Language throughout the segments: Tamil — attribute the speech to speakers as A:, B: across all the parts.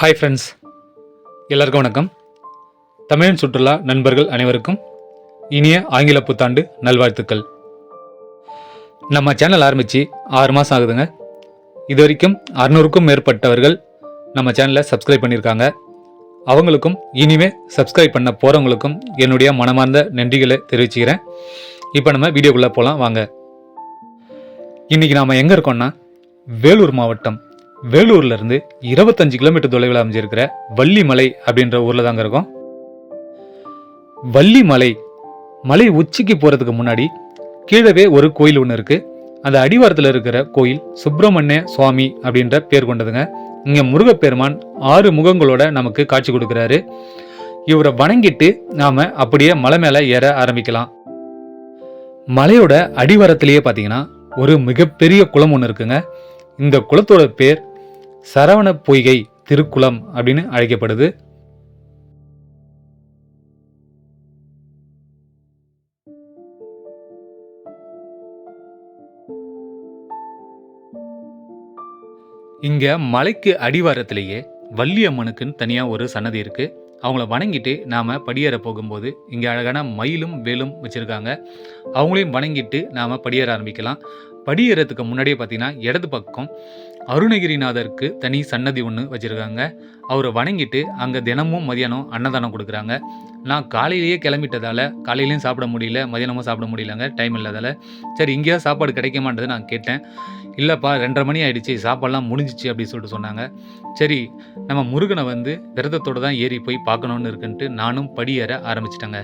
A: ஹாய் ஃப்ரெண்ட்ஸ் எல்லாருக்கும் வணக்கம். தமிழன் சுற்றுலா நண்பர்கள் அனைவருக்கும் இனிய ஆங்கில புத்தாண்டு நல்வாழ்த்துக்கள். நம்ம சேனல் ஆரம்பித்து ஆறு மாதம் ஆகுதுங்க. இது வரைக்கும் அறநூறுக்கும் மேற்பட்டவர்கள் நம்ம சேனலை சப்ஸ்கிரைப் பண்ணியிருக்காங்க. அவங்களுக்கும் இனிமே சப்ஸ்கிரைப் பண்ண போகிறவங்களுக்கும் என்னுடைய மனமார்ந்த நன்றிகளை தெரிவிச்சுக்கிறேன். இப்போ நம்ம வீடியோக்குள்ளே போகலாம் வாங்க. இன்றைக்கி நாம் எங்கே இருக்கோம்னா வேலூர் மாவட்டம். வேலூர்ல இருந்து இருபத்தஞ்சு கிலோமீட்டர் தொலைவில் அமைஞ்சிருக்கிற வள்ளிமலை அப்படின்ற ஊர்ல தாங்க இருக்கும். வள்ளிமலை மலை உச்சிக்கு போறதுக்கு முன்னாடி கீழவே ஒரு கோயில் ஒன்று இருக்கு. அந்த அடிவாரத்தில் இருக்கிற கோயில் சுப்பிரமணிய சுவாமி அப்படின்ற பேர் கொண்டதுங்க. இங்க முருகப்பெருமான் ஆறு முகங்களோட நமக்கு காட்சி கொடுக்குறாரு. இவரை வணங்கிட்டு நாம அப்படியே மலை மேலே ஏற ஆரம்பிக்கலாம். மலையோட அடிவாரத்திலேயே பார்த்தீங்கன்னா ஒரு மிகப்பெரிய குளம் ஒன்று இருக்குங்க. இந்த குளத்தோட பேர் சரவண பொய்கை திருக்குளம் அப்படின்னு அழைக்கப்படுது. இங்க மலைக்கு அடிவாரத்திலேயே வள்ளியம்மனுக்குன்னு தனியா ஒரு சன்னதி இருக்கு. அவங்கள வணங்கிட்டு நாம படியேற போகும்போது இங்க அழகான மயிலும் வேலும் வச்சிருக்காங்க. அவங்களையும் வணங்கிட்டு நாம படியேற ஆரம்பிக்கலாம். படியேறதுக்கு முன்னாடியே பார்த்தீங்கன்னா இடது பக்கம் அருணகிரிநாதருக்கு தனி சன்னதி ஒன்று வச்சுருக்காங்க. அவரை வணங்கிட்டு அங்கே தினமும் மதியானம் அன்னதானம் கொடுக்குறாங்க. நான் காலையிலேயே கிளம்பிட்டதால் காலையிலையும் சாப்பிட முடியல மதியானமும் சாப்பிட முடியலங்க டைம் இல்லாதால் சரி இங்கேயா சாப்பாடு கிடைக்குமான்றது நான் கேட்டேன். இல்லைப்பா ரெண்டரை மணி ஆகிடுச்சி சாப்பாடெல்லாம் முடிஞ்சிச்சு அப்படின்னு சொல்லிட்டு சொன்னாங்க. சரி நம்ம முருகனை வந்து விரதத்தோடு தான் ஏறி போய் பார்க்கணுன்னு இருக்குன்ட்டு நானும் படியேற ஆரம்பிச்சிட்டேங்க.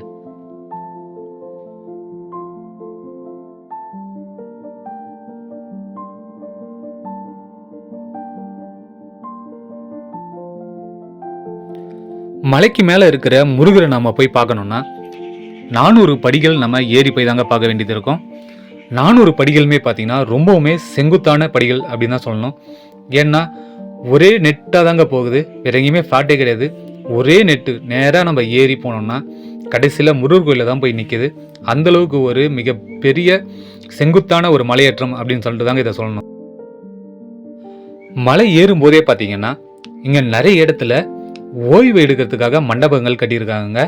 A: மலைக்கு மேலே இருக்கிற முருகரை நம்ம போய் பார்க்கணுன்னா நானூறு படிகள் நம்ம ஏறி போய் தாங்க பார்க்க வேண்டியது இருக்கும். நானூறு படிகளுமே பார்த்தீங்கன்னா ரொம்பவுமே செங்குத்தான படிகள் அப்படின்னு தான் சொல்லணும். ஏன்னா ஒரே நெட்டாக தாங்க போகுது. வேற எங்கேயுமே ஃபாட்டே கிடையாது. ஒரே நெட்டு நேராக நம்ம ஏறி போனோம்னா கடைசியில் முருகர் கோயிலில் தான் போய் நிற்கிது அந்தளவுக்கு ஒரு மிகப்பெரிய செங்குத்தான ஒரு மலையேற்றம் அப்படின்னு சொல்லிட்டு தாங்க இதை சொல்லணும். மலை ஏறும்போதே பார்த்தீங்கன்னா இங்கே நிறைய இடத்துல ஓய்வு எடுக்கிறதுக்காக மண்டபங்கள் கட்டியிருக்காங்க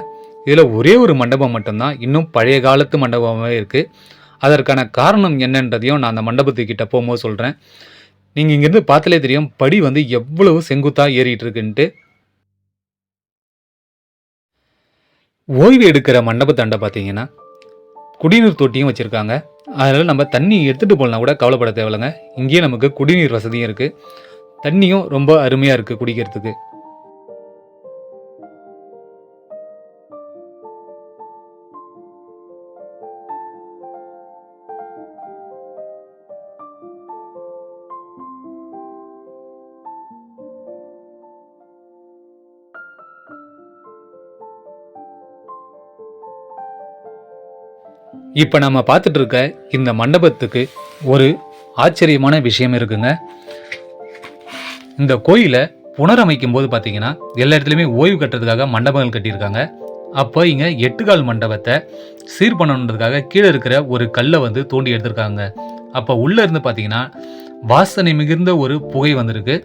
A: இதில் ஒரே ஒரு மண்டபம் மட்டும்தான் இன்னும் பழைய காலத்து மண்டபமாகவே இருக்குது அதற்கான காரணம் என்னன்றதையும் நான் அந்த மண்டபத்துக்கிட்ட போகும்போது சொல்கிறேன் நீங்கள் இங்கேருந்து பார்த்தாலே தெரியும் படி வந்து எவ்வளவு செங்குத்தாக ஏறிட்டு இருக்குன்ட்டு. ஓய்வு எடுக்கிற மண்டபத்தாண்ட பார்த்தீங்கன்னா குடிநீர் தொட்டியும் வச்சுருக்காங்க. அதனால் நம்ம தண்ணி எடுத்துகிட்டு போகலாம் கூட கவலைப்பட தேவையில்லைங்க. இங்கேயே நமக்கு குடிநீர் வசதியும் இருக்குது தண்ணியும் ரொம்ப அருமையாக இருக்குது குடிக்கிறதுக்கு. இப்போ நம்ம பார்த்துட்டு இருக்க இந்த மண்டபத்துக்கு ஒரு ஆச்சரியமான விஷயம் இருக்குங்க. இந்த கோயிலை புனரமைக்கும் போது பார்த்தீங்கன்னா எல்லா இடத்துலையுமே ஓய்வு கட்டுறதுக்காக மண்டபங்கள் கட்டியிருக்காங்க. அப்போ இங்கே எட்டுக்கால் மண்டபத்தை சீர் பண்ணணுன்றதுக்காக கீழே இருக்கிற ஒரு கல்லை வந்து தோண்டி எடுத்திருக்காங்க. அப்போ உள்ளே இருந்து பார்த்தீங்கன்னா வாசனை மிகுந்த ஒரு புகை வந்திருக்கு.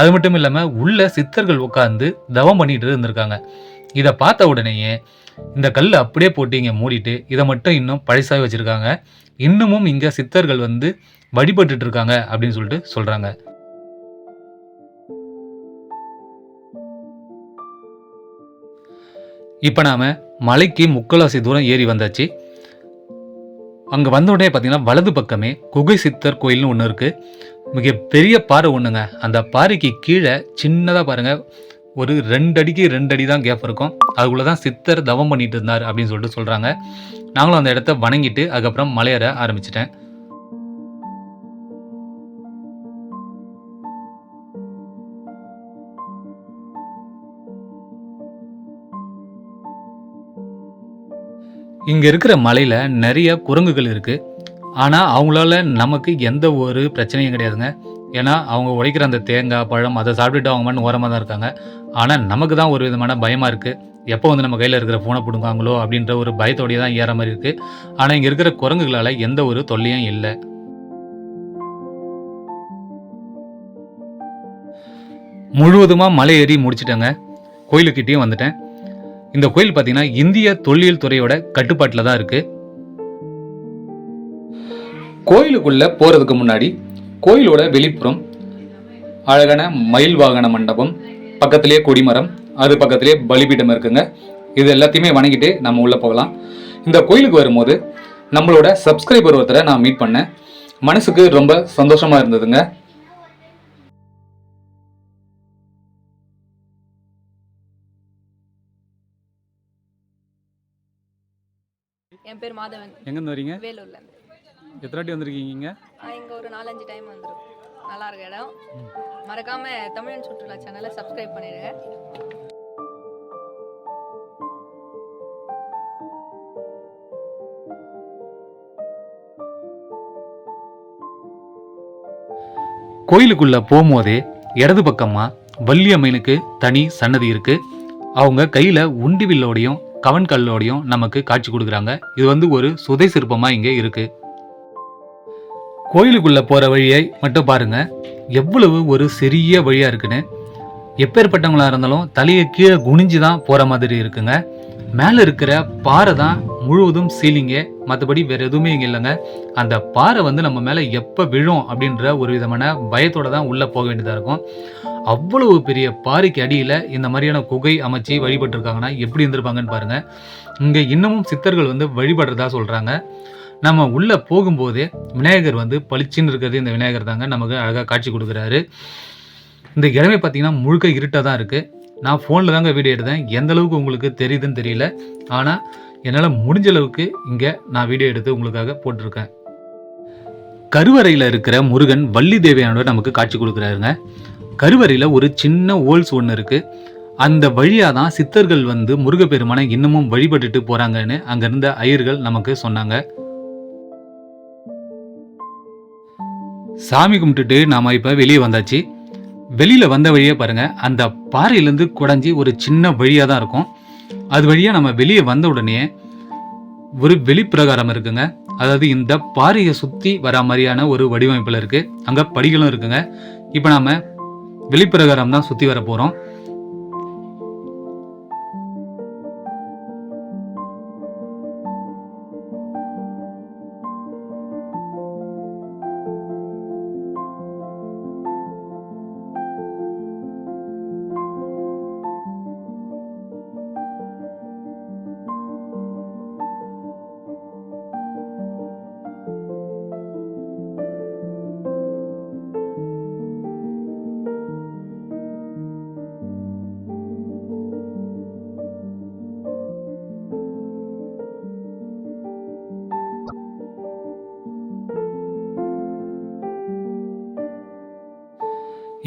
A: அது மட்டும் இல்லாமல் உள்ள சித்தர்கள் உட்காந்து தவம் பண்ணிட்டு இருந்திருக்காங்க. இதை பார்த்த உடனேயே இந்த கல் அப்படியே போட்டு இங்கே மூடிட்டு இதை மட்டும் இன்னும் பழசாக வச்சுருக்காங்க. இன்னமும் இங்கே சித்தர்கள் வந்து வழிபட்டுட்டு இருக்காங்க அப்படின்னு சொல்லிட்டு சொல்கிறாங்க இப்போ நாம் மலைக்கு முக்கலாசி தூரம் ஏறி வந்தாச்சு. அங்கே வந்த உடனே பார்த்தீங்கன்னா வலது பக்கமே குகை சித்தர் கோயில்னு ஒன்று இருக்குது மிக பெரிய பாறை ஒன்றுங்க அந்த பாறைக்கு கீழே சின்னதாக பாருங்கள் ஒரு ரெண்டு அடிக்கு ரெண்டு அடி தான் கேப் இருக்கும். அதுக்குள்ளே தான் சித்தர் தவம் பண்ணிட்டு இருந்தார் அப்படின்னு சொல்லிட்டு சொல்கிறாங்க நாங்களும் அந்த இடத்த வணங்கிட்டு அதுக்கப்புறம் மலையேற ஆரம்பிச்சிட்டேன். இங்கே இருக்கிற மலையில் நிறைய குரங்குகள் இருக்குது ஆனால் அவங்களால நமக்கு எந்த ஒரு பிரச்சனையும் கிடையாதுங்க. ஏன்னா அவங்க உழைக்கிற அந்த தேங்காய் பழம் அதை சாப்பிட்டுட்டு அவங்க மண் ஓரமாக தான் இருக்காங்க. ஆனால் நமக்கு தான் ஒரு விதமான பயமாக இருக்குது எப்போ வந்து நம்ம கையில் இருக்கிற ஃபோனை பிடுங்காங்களோ அப்படின்ற ஒரு பயத்தோடய தான் ஏற மாதிரி இருக்குது ஆனால் இங்கே இருக்கிற குரங்குகளால் எந்த ஒரு தொல்லையும் இல்லை. முழுவதுமாக மலை ஏறி முடிச்சிட்டேங்க. கோயிலுக்கிட்டேயும் வந்துட்டேன். இந்த கோயில் பார்த்தீங்கன்னா இந்திய தொல்லியல் துறையோட கட்டுப்பாட்டில் தான் இருக்குது கோயிலுக்குள்ளே போகிறதுக்கு முன்னாடி கோயிலோட வெளிப்புறம் அழகான மயில் வாகன மண்டபம் பக்கத்திலேயே கொடிமரம் அது பக்கத்திலேயே பலிபீடம் இருக்குங்க. இது எல்லாத்தையுமே வணங்கிட்டு நம்ம உள்ளே போகலாம். இந்த கோயிலுக்கு வரும்போது நம்மளோட சப்ஸ்கிரைபர் ஒருத்தரை நான் மீட் பண்ணேன். மனசுக்கு ரொம்ப சந்தோஷமாக இருந்ததுங்க.
B: என் பேர் மாதவன்.
A: எங்கேருந்து வரீங்க?
B: வேலூர்ல இருந்து
A: எத்தனை வாட்டி வந்திருக்கீங்க?
B: இங்க ஒரு நாலஞ்சு டைம் வந்துடும் நல்லா இருக்கு இடம். மறக்காம தமிழன் சுற்றுலா சேனலை சப்ஸ்கிரைப் பண்ணிடுங்க.
A: கோயிலுக்குள்ள போகும்போதே இடது பக்கமா வள்ளியம்மனுக்கு தனி சன்னதி இருக்கு. அவங்க கையில உண்டி வில்லோடையும் கவன் கல்லோடையும் நமக்கு காட்சி கொடுக்குறாங்க. இது வந்து ஒரு சுதை சிற்பமா இங்க இருக்கு. கோயிலுக்குள்ளே போகிற வழியை மட்டும் பாருங்க. எவ்வளவு ஒரு சிறிய வழியாக இருக்குன்னு. எப்பேற்பட்டவங்களாக இருந்தாலும் தலையை கீழே குனிஞ்சு தான் போகிற மாதிரி இருக்குங்க. மேலே இருக்கிற பாறை தான் முழுவதும் சீலிங்கே மற்றபடி வேறு எதுவுமே இங்கே இல்லைங்க. அந்த பாறை வந்து நம்ம மேலே எப்போ விழும் அப்படின்ற ஒரு விதமான பயத்தோடு தான் உள்ளே போக வேண்டியதாக இருக்கும். அவ்வளவு பெரிய பாறைக்கு அடியில் இந்த மாதிரியான குகை அமைச்சு வழிபட்டிருக்காங்கன்னா எப்படி இருந்திருப்பாங்கன்னு பாருங்கள் இங்கே இன்னமும் சித்தர்கள் வந்து வழிபடுறதா சொல்கிறாங்க நம்ம உள்ளே போகும்போதே விநாயகர் வந்து பளிச்சுன்னு இருக்கிறது இந்த விநாயகர் தாங்க நமக்கு அழகாக காட்சி கொடுக்குறாரு. இந்த இடமே பார்த்தீங்கன்னா முழுக்க இருட்டாக தான் இருக்குது நான் ஃபோனில் தாங்க வீடியோ எடுத்தேன். எந்த அளவுக்கு உங்களுக்கு தெரியுதுன்னு தெரியல. ஆனால் என்னால் முடிஞ்ச அளவுக்கு இங்கே நான் வீடியோ எடுத்து உங்களுக்காக போட்டிருக்கேன். கருவறையில் இருக்கிற முருகன் வள்ளி தேவியானோட நமக்கு காட்சி கொடுக்குறாருங்க. கருவறையில் ஒரு சின்ன ஓல்ஸ் ஒன்று இருக்குது அந்த வழியாக தான் சித்தர்கள் வந்து முருகப்பெருமானை இன்னமும் வழிபட்டுட்டு போகிறாங்கன்னு அங்கேருந்த ஐயர்கள் நமக்கு சொன்னாங்க. சாமி கும்பிட்டுட்டு நாம் இப்போ வெளியே வந்தாச்சு. வெளியில் வந்த வழியே பாருங்கள் அந்த பாறையிலேருந்து குடஞ்சி ஒரு சின்ன வழியாக தான் இருக்கும். அது வழியாக நம்ம வெளியே வந்த உடனே ஒரு வெளிப்பிரகாரம் இருக்குங்க. அதாவது இந்த பாறையை சுற்றி வர மாதிரியான ஒரு வடிவமைப்பில் இருக்குது அங்கே படிகளும் இருக்குங்க. இப்போ நாம் வெளிப்பிரகாரம் தான் சுற்றி வர போகிறோம்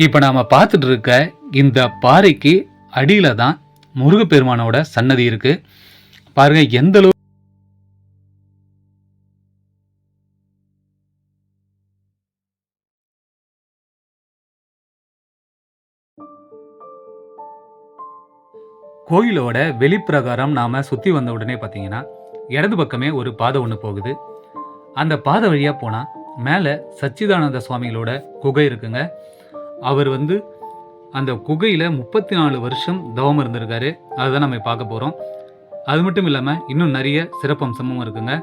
A: இப்போ நாம் பார்த்துட்டு இருக்க இந்த பாறைக்கு அடியில் தான் முருகப்பெருமானோட சன்னதி இருக்கு. பாருங்க எந்த அளவு கோயிலோட வெளிப்பிரகாரம் நாம சுத்தி வந்த உடனே பார்த்தீங்கன்னா இடது பக்கமே ஒரு பாதை ஒன்று போகுது. அந்த பாதை வழியா போனா மேலே சச்சிதானந்த சுவாமிகளோட குகை இருக்குங்க. அவர் வந்து அந்த குகையில் முப்பத்தி நாலு வருஷம் தவம் இருந்திருக்காரு. அதுதான் நம்ம பார்க்க போகிறோம் அது மட்டும் இல்லாமல் இன்னும் நிறைய சிறப்பம்சமும் இருக்குங்க.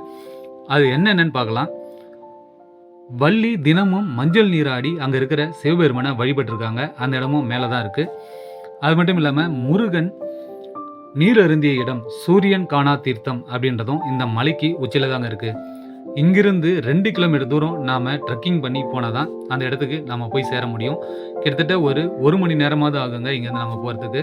A: அது என்னென்னன்னு பார்க்கலாம். வள்ளி தினமும் மஞ்சள் நீராடி அங்கே இருக்கிற சிவபெருமனை வழிபட்டிருக்காங்க. அந்த இடமும் மேலே தான் இருக்குது அது மட்டும் இல்லாமல் முருகன் நீர் அருந்திய இடம் சூரியன் காணா தீர்த்தம் அப்படின்றதும் இந்த மலைக்கு உச்சியில் தாங்க இருக்குது இங்கிருந்து ரெண்டு கிலோமீட்டர் தூரம் நாம் ட்ரெக்கிங் பண்ணி போனால் தான் அந்த இடத்துக்கு நம்ம போய் சேர முடியும். கிட்டத்தட்ட ஒரு ஒரு மணி நேரமாவது ஆகுங்க இங்கேருந்து நம்ம போகிறதுக்கு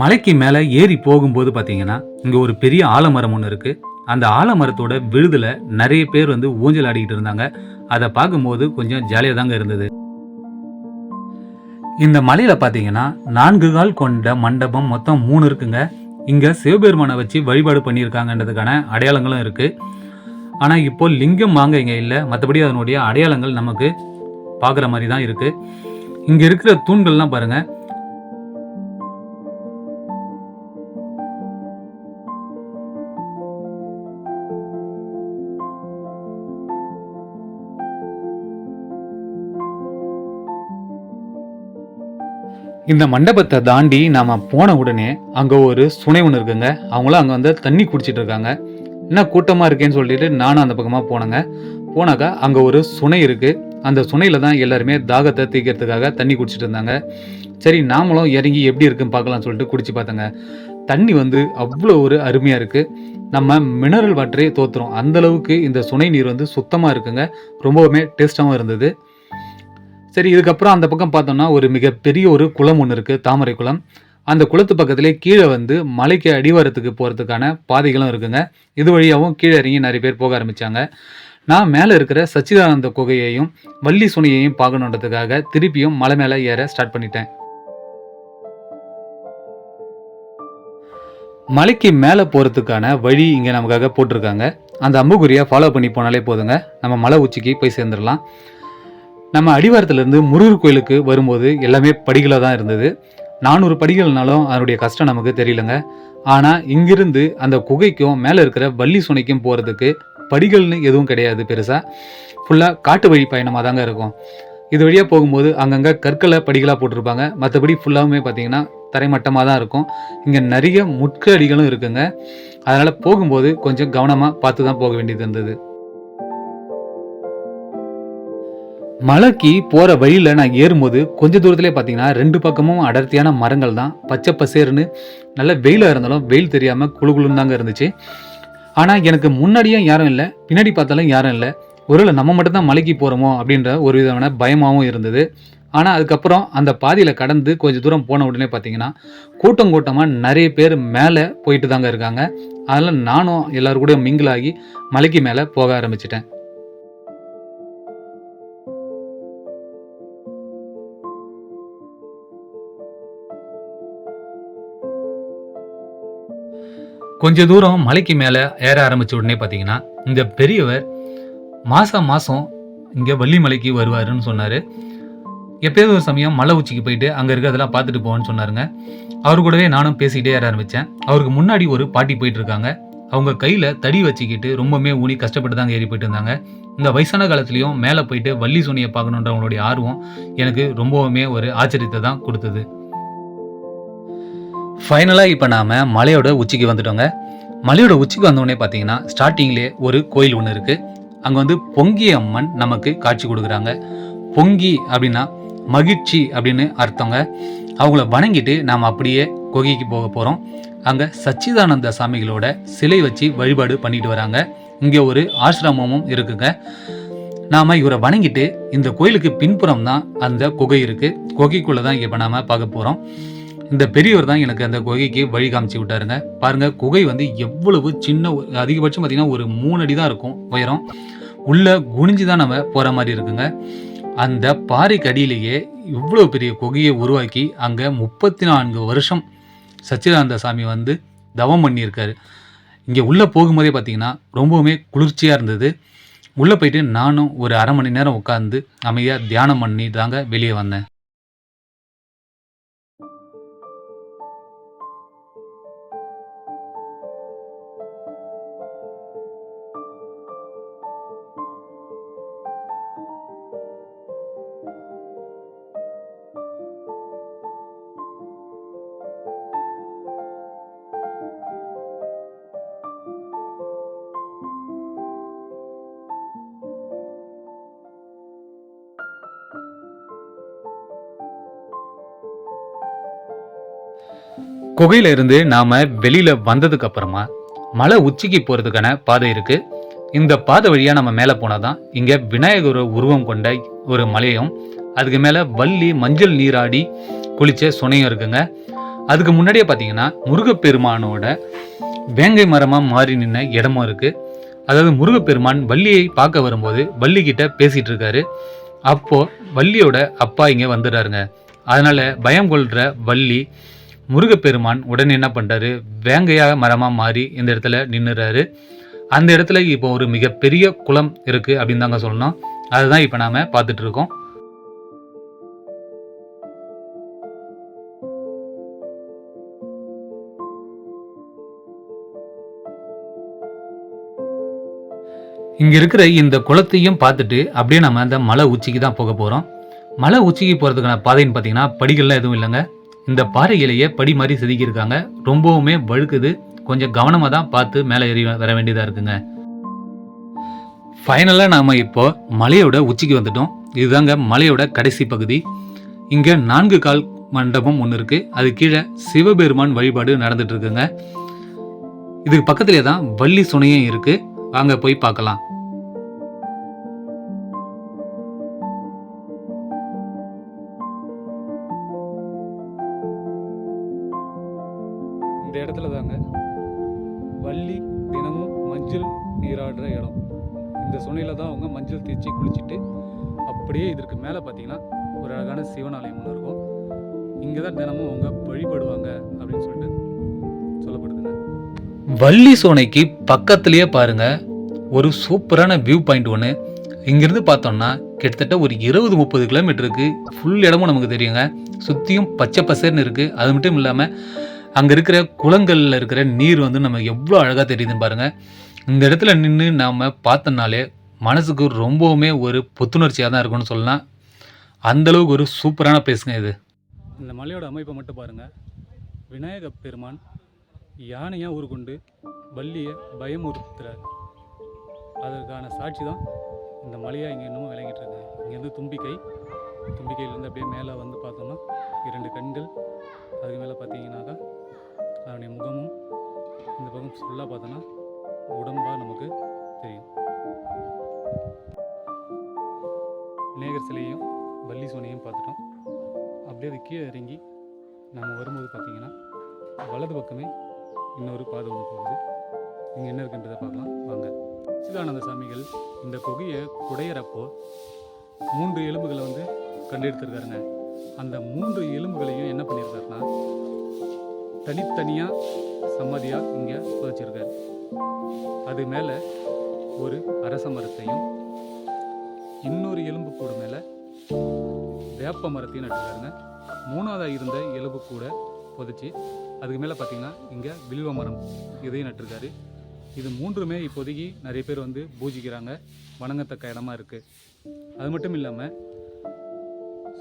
A: மலைக்கு மேலே ஏறி போகும்போது பார்த்தீங்கன்னா இங்கே ஒரு பெரிய ஆலமரம் ஒன்று இருக்குது அந்த ஆலமரத்தோட விழுதில் நிறைய பேர் வந்து ஊஞ்சல் ஆடிக்கிட்டு இருந்தாங்க. அதை பார்க்கும்போது கொஞ்சம் ஜாலியாக தாங்க இருந்தது. இந்த மலையில் பார்த்தீங்கன்னா நான்கு கால் கொண்ட மண்டபம் மொத்தம் மூணு இருக்குங்க. இங்கே சிவபெருமானை வச்சு வழிபாடு பண்ணியிருக்காங்கன்றதுக்கான அடையாளங்களும் இருக்குது ஆனால் இப்போ லிங்கம் வாங்க இங்கே இல்லை. மற்றபடி அதனுடைய அடையாளங்கள் நமக்கு பார்க்குற மாதிரி தான் இருக்குது இங்கே இருக்கிற தூண்கள்லாம் பாருங்கள் இந்த மண்டபத்தை தாண்டி நாம போன உடனே அங்க ஒரு சுனை ஒன்று இருக்குங்க. அவங்களும் அங்க வந்து தண்ணி குடிச்சிட்டு இருக்காங்க. என்ன கூட்டமா இருக்கேன்னு சொல்லிட்டு நானும் அந்த பக்கமா போனேங்க. போனாக்கா அங்க ஒரு சுனை இருக்கு. அந்த சுனையில தான் எல்லாருமே தாகத்தை தீக்கிறதுக்காக தண்ணி குடிச்சிட்டு இருந்தாங்க. சரி நாமளும் இறங்கி எப்படி இருக்குன்னு பார்க்கலாம்னு சொல்லிட்டு குடிச்சு பார்த்தோங்க. தண்ணி வந்து அவ்வளோ ஒரு அருமையா இருக்கு. நம்ம மினரல் வாட்டரே தோத்துறோம் அந்த அளவுக்கு இந்த சுனை நீர் வந்து சுத்தமா இருக்குங்க. ரொம்பவுமே டேஸ்டாகவும் இருந்தது. சரி இதுக்கப்புறம் அந்த பக்கம் பார்த்தோம்னா ஒரு மிகப்பெரிய ஒரு குளம் ஒன்று இருக்குது தாமரை குளம். அந்த குளத்து பக்கத்திலே கீழே வந்து மலைக்கு அடிவாரத்துக்கு போகிறதுக்கான பாதைகளும் இருக்குங்க. இது வழியாகவும் கீழே இறங்கி நிறைய பேர் போக ஆரம்பித்தாங்க நான் மேலே இருக்கிற சச்சிதானந்த குகையையும் வள்ளி சுனையையும் பார்க்கணுன்றதுக்காக திருப்பியும் மலை மேலே ஏற ஸ்டார்ட் பண்ணிட்டேன். மலைக்கு மேலே போகிறதுக்கான வழி இங்கே நமக்காக போட்டிருக்காங்க. அந்த அம்புக்குறியை ஃபாலோ பண்ணி போனாலே போதுங்க. நம்ம மலை உச்சிக்கு போய் சேர்ந்துடலாம். நம்ம அடிவாரத்துலேருந்து முருகர் கோயிலுக்கு வரும்போது எல்லாமே படிகளாக தான் இருந்தது. நானூறு படிகள்னாலும் அதனுடைய கஷ்டம் நமக்கு தெரியலங்க. ஆனால் இங்கிருந்து அந்த குகைக்கும் மேலே இருக்கிற வள்ளி சுனைக்கும் போகிறதுக்கு படிகள்னு எதுவும் கிடையாது பெருசாக ஃபுல்லாக காட்டு வழி பயணமாக தாங்க இருக்கும். இது வழியாக போகும்போது அங்கங்கே கற்களை படிகளாக போட்டிருப்பாங்க. மற்றபடி ஃபுல்லாகவுமே பார்த்தீங்கன்னா தரைமட்டமாக தான் இருக்கும். இங்கே நிறைய முட்கடிகளும் இருக்குங்க. அதனால் போகும்போது கொஞ்சம் கவனமாக பார்த்து தான் போக வேண்டியது இருந்தது. மலைக்கு போகிற வழியில் நான் ஏறும்போது கொஞ்ச தூரத்திலே பார்த்தீங்கன்னா ரெண்டு பக்கமும் அடர்த்தியான மரங்கள் தான். பச்சை பசேர்னு நல்ல வெயிலாக இருந்தாலும் வெயில் தெரியாமல் குளு குளுன்னு தாங்க இருந்துச்சு. ஆனால் எனக்கு முன்னாடியும் யாரும் இல்லை பின்னாடி பார்த்தாலும் யாரும் இல்லை. ஒருவேளை நம்ம மட்டும்தான் மலைக்கு போகிறோமோ அப்படின்ற ஒரு விதமான பயமாகவும் இருந்தது. ஆனால் அதுக்கப்புறம் அந்த பாதியில் கடந்து கொஞ்சம் தூரம் போன உடனே பார்த்தீங்கன்னா கூட்டம் கூட்டமாக நிறைய பேர் மேலே போயிட்டு தாங்க இருக்காங்க. அதனால் நானும் எல்லோரும் கூட மிங்கிள் ஆகி மலைக்கு மேலே போக ஆரம்பிச்சிட்டேன். கொஞ்ச தூரம் மலைக்கு மேலே ஏற ஆரம்பிச்ச உடனே பார்த்தீங்கன்னா இந்த பெரியவர் மாதம் மாதம் இங்கே வள்ளிமலைக்கு வருவாருன்னு சொன்னார். எப்பயாவது ஒரு சமயம் மலை உச்சிக்கு போயிட்டு அங்கே இருக்கிறதெல்லாம் பார்த்துட்டு போவேன்னு சொன்னாருங்க. அவர் கூடவே நானும் பேசிக்கிட்டே ஏற ஆரம்பித்தேன் அவருக்கு முன்னாடி ஒரு பாட்டி போயிட்டு இருக்காங்க அவங்க கையில் தடி வச்சுக்கிட்டு ரொம்பவுமே ஊனி கஷ்டப்பட்டு தாங்க ஏறி போயிட்டு இருந்தாங்க இந்த வயசான காலத்துலேயும் மேலே போயிட்டு வள்ளி சுனியை பார்க்கணுன்ற அவங்களுடைய ஆர்வம் எனக்கு ரொம்பவுமே ஒரு ஆச்சரியத்தை தான் கொடுத்தது. ஃபைனலாக இப்போ நாம் மலையோட உச்சிக்கு வந்துட்டோங்க. மலையோட உச்சிக்கு வந்தோடனே பார்த்தீங்கன்னா ஸ்டார்டிங்லேயே ஒரு கோயில் ஒன்று இருக்குது அங்கே வந்து பொங்கி அம்மன் நமக்கு காட்சி கொடுக்குறாங்க. பொங்கி அப்படின்னா மகிழ்ச்சி அப்படின்னு அர்த்தங்க. அவங்கள வணங்கிட்டு நாம் அப்படியே கொகைக்கு போக போகிறோம் அங்கே சச்சிதானந்த சாமிகளோட சிலை வச்சு வழிபாடு பண்ணிட்டு வராங்க. இங்கே ஒரு ஆசிரமமும் இருக்குங்க. நாம் இவரை வணங்கிட்டு இந்த கோயிலுக்கு பின்புறம் தான் அந்த குகை இருக்குது குகைக்குள்ளே தான் இப்போ நாம் பார்க்க போகிறோம் இந்த பெரியவர் தான் எனக்கு அந்த குகைக்கு வழி காமிச்சு விட்டாருங்க. பாருங்க குகை வந்து எவ்வளவு சின்ன அதிகபட்சம் பார்த்தீங்கன்னா ஒரு மூணு அடி தான் இருக்கும் உயரம். உள்ள குனிஞ்சு தான் நம்ம போற மாதிரி இருக்குங்க. அந்த பாறைக்கு அடியிலேயே இவ்வளோ பெரிய குகையை உருவாக்கி அங்கே முப்பத்தி நான்கு வருஷம் சச்சிதானந்த சாமி வந்து தவம் பண்ணியிருக்காரு. இங்கே உள்ளே போகும்போதே பார்த்தீங்கன்னா ரொம்பவுமே குளிர்ச்சியாக இருந்தது. உள்ளே போயிட்டு நானும் ஒரு அரை மணி நேரம் உட்காந்து அமைதியாக தியானம் பண்ணி தாங்க வெளியே வந்தேன். குகையில இருந்து நாம வெளியில வந்ததுக்கு அப்புறமா மலை உச்சிக்கு போறதுக்கான பாதை இருக்கு. இந்த பாதை வழியா நம்ம மேல போனாதான் இங்க விநாயகர் உருவம் கொண்ட ஒரு மலையும் அதுக்கு மேல வள்ளி மஞ்சள் நீராடி குளிச்ச சுனையும் இருக்குங்க. அதுக்கு முன்னாடியே பார்த்தீங்கன்னா முருகப்பெருமானோட வேங்கை மரமாக மாறி நின்ன இடமும் இருக்கு. அதாவது முருகப்பெருமான் வள்ளியை பார்க்க வரும்போது வள்ளி கிட்ட பேசிட்டு இருக்காரு. அப்போ வள்ளியோட அப்பா இங்கே வந்துடுறாருங்க. அதனால பயம் கொள்ற வள்ளி முருகப்பெருமான் உடனே என்ன பண்ணுறாரு வேங்கையாக மரமாக மாறி இந்த இடத்துல நின்றுறாரு அந்த இடத்துல இப்போ ஒரு மிகப்பெரிய குளம் இருக்குது அப்படின்னு தாங்க சொல்லணும். அதுதான் இப்போ நாம் பார்த்துட்ருக்கோம் இங்கே இருக்கிற இந்த குளத்தையும் பார்த்துட்டு அப்படியே நம்ம அந்த மலை உச்சிக்கு தான் போக போகிறோம் மலை உச்சிக்கு போகிறதுக்கான பாதைன்னு பார்த்தீங்கன்னா படிகள்லாம் எதுவும் இல்லைங்க. இந்த பாறைகளையே படி மாதிரி செதுக்கியிருக்காங்க. ரொம்பவுமே வழுக்குது. கொஞ்சம் கவனமாக தான் பார்த்து மேலே ஏறி வர வேண்டியதாக இருக்குங்க. ஃபைனலாக நாம் இப்போ மலையோட உச்சிக்கு வந்துட்டோம். இதுதாங்க மலையோட கடைசி பகுதி. இங்கே நான்கு கால் மண்டபம் ஒன்று இருக்குது அது கீழே சிவபெருமான் வழிபாடு நடந்துட்டு இருக்குங்க. இதுக்கு பக்கத்துலேயே தான் வள்ளி சுனையும் இருக்குது வாங்க போய் பார்க்கலாம். நீராடுற இடம். இந்த சுனையில் தான் அவங்க மஞ்சள் தேய்ச்சி குளிச்சுட்டு அப்படியே இதற்கு மேலே பார்த்தீங்கன்னா ஒரு அழகான சிவனாலயம் ஒன்று இருக்கும். இங்கே தான் தினமும் அவங்க வழிபடுவாங்க அப்படின்னு சொல்லிட்டு சொல்லப்படுதுங்க. வள்ளி சோனைக்கு பக்கத்துலேயே பாருங்க ஒரு சூப்பரான வியூ பாயிண்ட் ஒன்று இங்கேருந்து பார்த்தோம்னா கிட்டத்தட்ட ஒரு இருபது முப்பது கிலோமீட்டருக்கு ஃபுல் இடமும் நமக்கு தெரியுங்க. சுற்றியும் பச்சை பசேர்னு இருக்குது அது மட்டும் இல்லாமல் அங்கே இருக்கிற குளங்களில் இருக்கிற நீர் வந்து நம்ம எவ்வளோ அழகாக தெரியுதுன்னு பாருங்கள் இந்த இடத்துல நின்று நாம் பார்த்தோம்னாலே மனசுக்கு ரொம்பவுமே ஒரு புத்துணர்ச்சியாக தான் இருக்கும்னு சொல்லலாம். அந்த அளவுக்கு ஒரு சூப்பரான பிளேஸுங்க இது. இந்த மலையோட அமைப்பை மட்டும் பாருங்கள் விநாயக பெருமான் யானையாக ஊருக்கொண்டு வள்ளியை பயமுறுத்துறார் அதற்கான சாட்சி தான் இந்த மலையாக இங்கே இன்னமும் விளங்கிட்டு இருக்கு. இங்கேருந்து தும்பிக்கை. தும்பிக்கையிலேருந்து அப்படியே மேலே வந்து பார்த்தோம்னா இரண்டு கண்கள். அதுக்கு மேலே பார்த்தீங்கன்னாக்கா அதனுடைய முகமும் இந்த பக்கம் ஃபுல்லாக பார்த்தோன்னா உடம்பாக நமக்கு தெரியும். விநாயகர் சிலையும் பள்ளி சோனையும் பார்த்துட்டோம். அப்படியே அது கீழே இறங்கி நம்ம வரும்போது பார்த்தீங்கன்னா வலது பக்கமே இன்னொரு பாதை ஒன்று போகுது. இங்கே என்ன இருக்குன்றதை பார்க்கலாம். வாங்க. சிதானந்த சாமிகள் இந்த குகையை குடையிறப்போ மூன்று எலும்புகளை வந்து கண்டெடுத்திருக்காருங்க. அந்த மூன்று எலும்புகளையும் என்ன பண்ணியிருக்காருன்னா தனித்தனியாக சம்மதியாக இங்கே புதைச்சிருக்காரு. அது மேலே ஒரு அரச மரத்தையும் இன்னொரு எலும்பு கூட மேலே வேப்ப மரத்தையும் நட்டுருக்காருங்க. மூணாவதாக இருந்த எலும்பு கூட புதைச்சி அதுக்கு மேலே பார்த்திங்கன்னா இங்கே வில்வ மரம் இதையும் நட்டிருக்காரு. இது மூன்றுமே இப்போதைக்கு நிறைய பேர் வந்து பூஜிக்கிறாங்க. வணங்கத்தக்க இடமா இருக்குது அது மட்டும் இல்லாமல்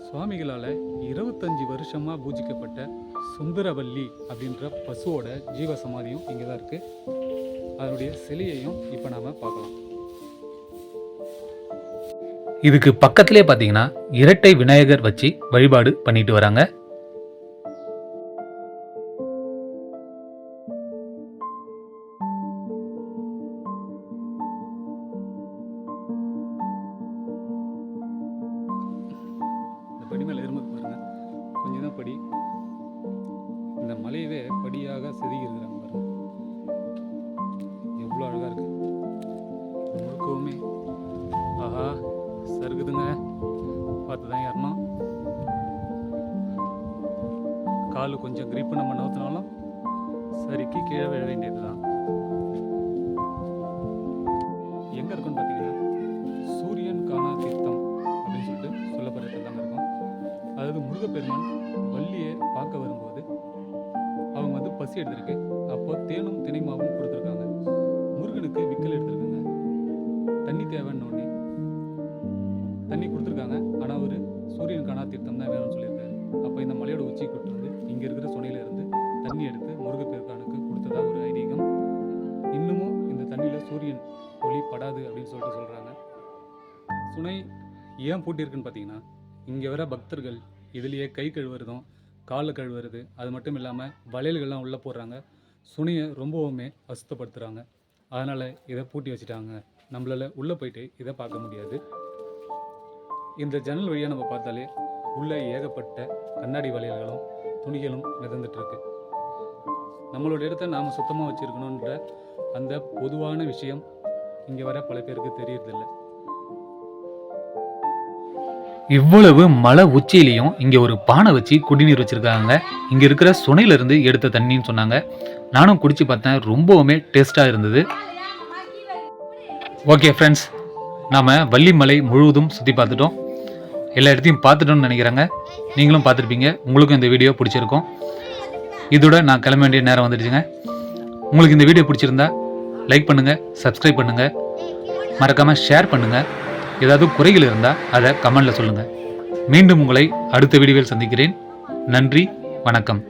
A: சுவாமிகளால் இருபத்தஞ்சி வருஷமாக பூஜிக்கப்பட்ட சுந்தரவல்லி அப்படின்ற பசுவோட ஜீவ சமாதியும் இங்கே தான் இருக்குது அதனுடைய சிலையையும் இப்போ நாம் பார்க்கலாம். இதுக்கு பக்கத்திலே பார்த்தீங்கன்னா இரட்டை விநாயகர் வச்சு வழிபாடு பண்ணிட்டு வராங்க. கால் கொஞ்சம் கிரிப்பு நம்ம நவுத்தினாலும் சரிக்கு கீழே விழ வேண்டியது தான் எங்கே இருக்குன்னு பார்த்தீங்கன்னா சூரியன் காணா தீர்த்தம் அப்படின்னு சொல்லிட்டு சொல்லப்படுற தான் இருக்கும். அதாவது முருகப்பெருமான் வள்ளியை பார்க்க வரும்போது அவங்க வந்து பசி எடுத்திருக்கு. ஒளி படாது அப்படின்னு சொல்லிட்டு சொல்கிறாங்க சுனை ஏன் பூட்டியிருக்குன்னு பார்த்தீங்கன்னா இங்கே வர பக்தர்கள் இதுலேயே கை கழுவுறதும் காலில் கழுவுறது அது மட்டும் இல்லாமல் வளையல்கள்லாம் உள்ளே போடுறாங்க. சுனையை ரொம்பவுமே அசுத்தப்படுத்துகிறாங்க அதனால் இதை பூட்டி வச்சுட்டாங்க. நம்மளால் உள்ளே போயிட்டு இதை பார்க்க முடியாது. இந்த ஜன்னல் வழியாக நம்ம பார்த்தாலே உள்ளே ஏகப்பட்ட கண்ணாடி வளையல்களும் துணிகளும் மிதந்துட்டுருக்கு நம்மளோட இடத்த நாம் சுத்தமாக வச்சுருக்கணுன்ற அந்த பொதுவான விஷயம் இங்கே வர பல பேருக்கு தெரியறதில்ல. இவ்வளவு மலை உச்சியிலையும் இங்கே ஒரு பானை வச்சு குடிநீர் வச்சுருக்காங்க. இங்கே இருக்கிற சுனையிலிருந்து எடுத்த தண்ணின்னு சொன்னாங்க. நானும் குடிச்சு பார்த்தேன். ரொம்பவுமே டேஸ்ட்டாக இருந்தது. ஓகே ஃப்ரெண்ட்ஸ் நாம் வள்ளிமலை முழுவதும் சுற்றி பார்த்துட்டோம். எல்லா இடத்தையும் பார்த்துட்டோம்னு நினைக்கிறேங்க. நீங்களும் பார்த்துருப்பீங்க. உங்களுக்கும் இந்த வீடியோ பிடிச்சிருக்கும். இதோட நான் கிளம்ப வேண்டிய நேரம் வந்துடுச்சுங்க. உங்களுக்கு இந்த வீடியோ பிடிச்சிருந்தா லைக் பண்ணுங்கள் சப்ஸ்கிரைப் பண்ணுங்கள் மறக்காமல் ஷேர் பண்ணுங்கள் ஏதாவது குறைகள் இருந்தால் அதை கமெண்டில் சொல்லுங்கள் மீண்டும் உங்களை அடுத்த வீடியோவில் சந்திக்கிறேன். நன்றி வணக்கம்.